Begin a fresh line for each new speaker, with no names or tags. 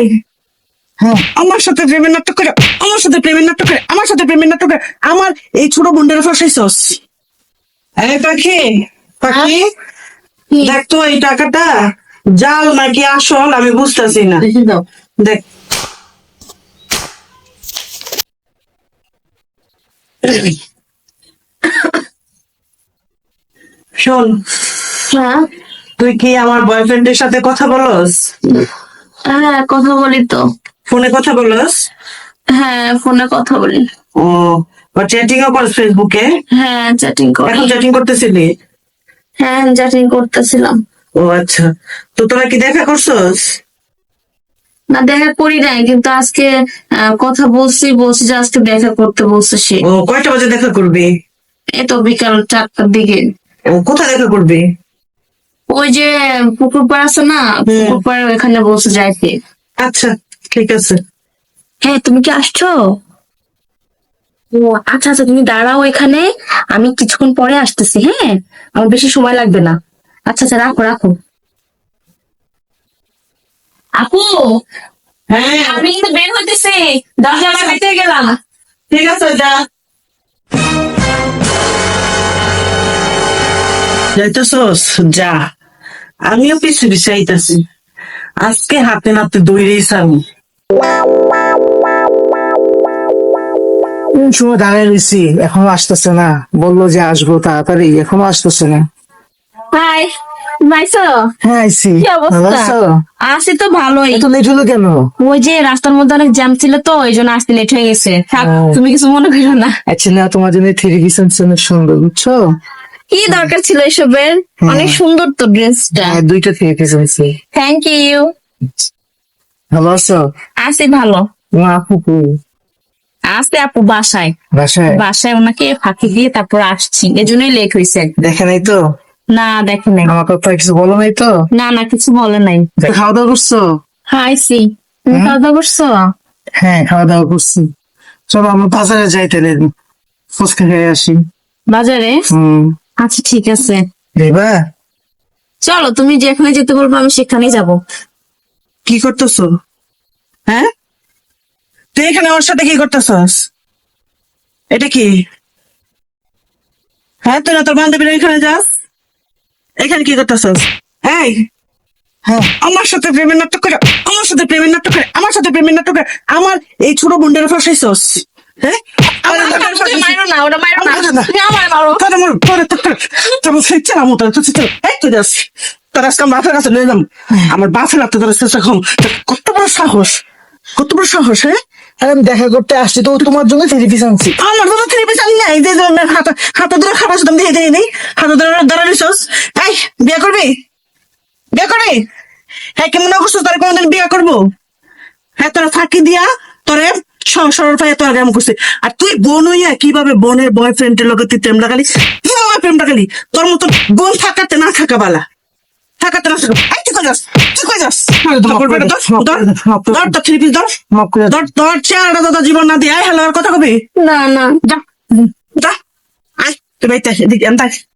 এই
হ্যাঁ।
আমার সাথে প্রেমের নাটক করে আমার সাথে প্রেমের নাটক করে আমার সাথে প্রেমের নাটক করে আমার এই ছোট বোনটারে ফসাইছস? এই পাখি পাখি দেখ তো এই টাকাটা। জাল নাকি আসল আমি বুঝতেছি না।
দেখ
শোন
হ্যাঁ?
তুই কি আমার বয়ফ্রেন্ডের সাথে কথা বলস?
হ্যাঁ কথা বলি তো।
ফোনে কথা বলস?
হ্যাঁ ফোনে কথা বলি।
ও বা চ্যাটিংও করস ফেসবুকে
হ্যাঁ চ্যাটিং করি।
এখন চ্যাটিং করতেছিলি?
হ্যাঁ চ্যাটিং করতেছিলাম।
ও আচ্ছা। তো তোরা কি দেখা করছস?
না দেখা করি নাই কিন্তু আজকে কথা বলছি বলছি যে আজকে দেখা করতে বলছে সে।
ও কয়টা বাজে দেখা করবি?
এই তো বিকাল চারটার দিকে।
ও কোথায় দেখা করবি?
ওই যে পুকুর পাড় আছে না পুকুর পাড়ে ওখানে বলছে যাইতে।
আচ্ছা ঠিক আছে।
হ্যাঁ তুমি কি আসছো? ও আচ্ছা আচ্ছা তুমি দাঁড়াও এখানে আমি কিছুক্ষণ পরে আসতেছি হ্যাঁ? আমার বেশি সময় লাগবে না। আচ্ছা আচ্ছা রাখো রাখো। আপু
হ্যাঁ।
আমি কিন্তু বের হইতেছি। দরজা লাগাইতে গেলাম।
ঠিক আছে যা। যাইতেছস? যা। আমিও পিছু পিছু আজকে হাতে নাতে দৌড়েই
কোন সময় দাঁড়ায় রয়েছি এখনও আসতেছে না। বলল যে আসব তাড়াতাড়ি। এখনও আসতেছে না।
হাই মাইসো
হ্যাঁ আইসি
কি অবস্থা? আসি তো ভালোই।
লেট হলো কেন?
ওই যে রাস্তার মধ্যে অনেক জ্যাম ছিল তো এই জন্য আসতে লেট হয়ে গেছে। তুমি কিছু মনে করো না।
আচ্ছা না তোমার জন্য থ্রি সুন্দর বুঝছ?
কি দরকার ছিল এসবের? অনেক সুন্দর তো ড্রেসটা।
হ্যাঁ দুইটা থ্রি পিস
থ্যাংক ইউ
ভালো আছো?
আসি ভালো।
আপু
আসতে আপু বাসায়।
বাসায়?
বাসায় ওনাকে ফাঁকি দিয়ে তারপর আসছি। এজন্যই লেট হয়েছে
দেখে নাই তো?
না দেখে নাই।
আমার কথা কিছু বলো নাই তো?
না না কিছু বলে নাই।
খাওয়া দাওয়া করছ?
হাই সি তুমি খাওয়া দাওয়া করছ?
হ্যাঁ খাওয়া দাওয়া করছি। চলো আমরা বাজারে যাই তাহলে। ফুচকা খেয়ে আসি।
বাজারে?
হম।
আচ্ছা ঠিক আছে।
দেবা
চলো তুমি যেখানে যেতে বলব আমি সেখানেই যাব।
কি করতেছো? হ্যাঁ? তুই এখানে আমার সাথে কি করতেছস? এটা কি? হ্যাঁ তুই না তোর বান্ধবীরা এখানে যাস? এখানে কি করতেছস? এই!
হ্যাঁ
আমার সাথে প্রেমের নাটক করে আমার সাথে প্রেমের নাটক করে আমার সাথে প্রেমের নাটক করে আমার এই ছোট বোনটারে ফসাইছস। আমার।
তুমি আমার
বাপের হাতে তোর চেষ্টা কত বড় সাহস। কত বড় সাহস হ্যাঁ?
আমি দেখা করতে আসছি তো তোমার জন্য আনছি।
আমার আনি নাই যে হাতে হাতে ধরে খাবার দিয়ে দিয়ে নেই হাতে ধরে দাঁড়ালিস এই বিয়ে করবি? বিয়ে করবি? হ্যাঁ কেমন অবস্থা? তোর কোনদিন বিয়ে করব? হ্যাঁ তোরা ফাঁকি দিয়া তোরে সংসারের পায়ে তোর গ্রাম করছে। আর তুই বোন হইয়া কীভাবে বোনের বয়ফ্রেন্ডের লোকে তুই প্রেম লাগালি কীভাবে প্রেম লাগালি তোর মতো বোন থাকাতে না থাকা বালা। থাকাতে না থাকা এই তুই কই যাস? তুই কই যাস? ধর, ধর, ধর, থ্রি পিস দাদা জীবন না দিয়ে আয় কথা কবি?
না না।
যা যা। আয় তুই বাইতে এদিকে আন তাই